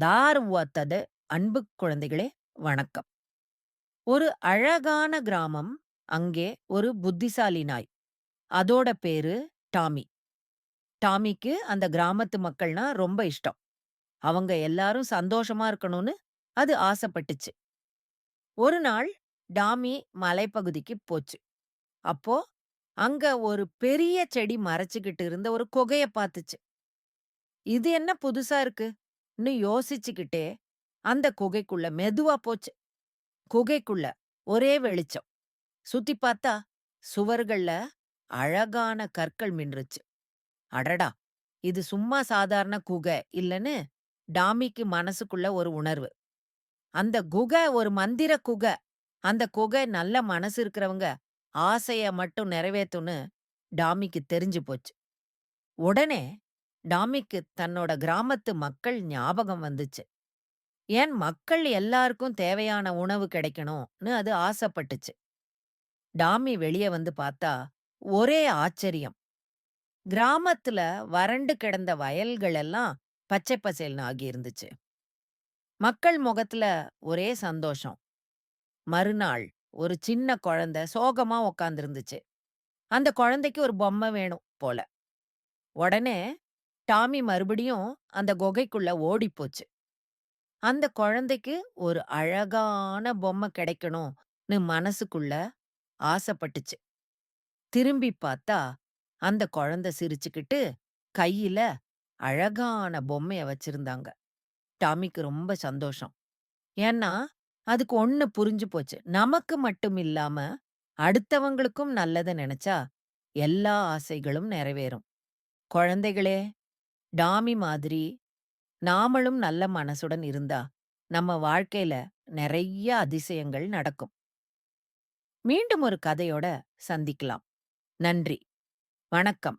தார்வத்தது அன்பு குழந்தைகளே வணக்கம். ஒரு அழகான கிராமம். அங்கே ஒரு புத்திசாலி நாய். அதோட பேரு டாமி. டாமிக்கு அந்த கிராமத்து மக்கள்னா ரொம்ப இஷ்டம். அவங்க எல்லாரும் சந்தோஷமா இருக்கணும்னு அது ஆசைப்பட்டுச்சு. ஒரு நாள் டாமி மலைப்பகுதிக்கு போச்சு. அப்போ அங்க ஒரு பெரிய செடி மறைச்சுக்கிட்டு இருந்த ஒரு குகைய பாத்துச்சு. இது என்ன புதுசா இருக்கு இருக்குன்னு யோசிச்சுக்கிட்டே அந்த குகைக்குள்ள மெதுவா போச்சு. குகைக்குள்ள ஒரே வெளிச்சம். சுத்தி பார்த்தா சுவர்கள்ல அழகான கற்கள் மின்றுச்சு அடடா! இது சும்மா சாதாரண குகை இல்லைன்னு டாமிக்கு மனசுக்குள்ள ஒரு உணர்வு. அந்த குகை ஒரு மந்திர குகை. அந்த குகை நல்ல மனசு இருக்கிறவங்க ஆசைய மட்டும் நிறைவேத்தும்னு டாமிக்கு தெரிஞ்சு போச்சு. உடனே டாமிக்கு தன்னோட கிராமத்து மக்கள் ஞாபகம் வந்துச்சு. ஏன் மக்கள் எல்லாருக்கும் தேவையான உணவு கிடைக்கணும்னு அது ஆசைப்பட்டுச்சு. டாமி வெளிய வந்து பார்த்தா ஒரே ஆச்சரியம். கிராமத்துல வறண்டு கிடந்த வயல்கள் எல்லாம் பச்சை பசேல்னு ஆகி இருந்துச்சு. மக்கள் முகத்துல ஒரே சந்தோஷம். மறுநாள் ஒரு சின்ன குழந்தை சோகமா உக்காந்துருந்துச்சு அந்த குழந்தைக்கு ஒரு பொம்மை வேணும் போல. உடனே டாமி மறுபடியும் அந்த குகைக்குள்ள ஓடிப்போச்சு. அந்த குழந்தைக்கு ஒரு அழகான பொம்மை கிடைக்கணும்னு மனசுக்குள்ள ஆசைப்பட்டுச்சு. திரும்பி பார்த்தா அந்த குழந்தை சிரிச்சுக்கிட்டு கையில அழகான பொம்மைய வச்சிருந்தாங்க. டாமிக்கு ரொம்ப சந்தோஷம். ஏன்னா அதுக்கு ஒண்ணு புரிஞ்சு போச்சு. நமக்கு மட்டும் இல்லாம அடுத்தவங்களுக்கும் நல்லத நினைச்சா எல்லா ஆசைகளும் நிறைவேறும். குழந்தைகளே, டாமி மாதிரி நாமளும் நல்ல மனசுடன் இருந்தா நம்ம வாழ்க்கையில நிறைய அதிசயங்கள் நடக்கும். மீண்டும் ஒரு கதையோட சந்திக்கலாம். நன்றி. வணக்கம்.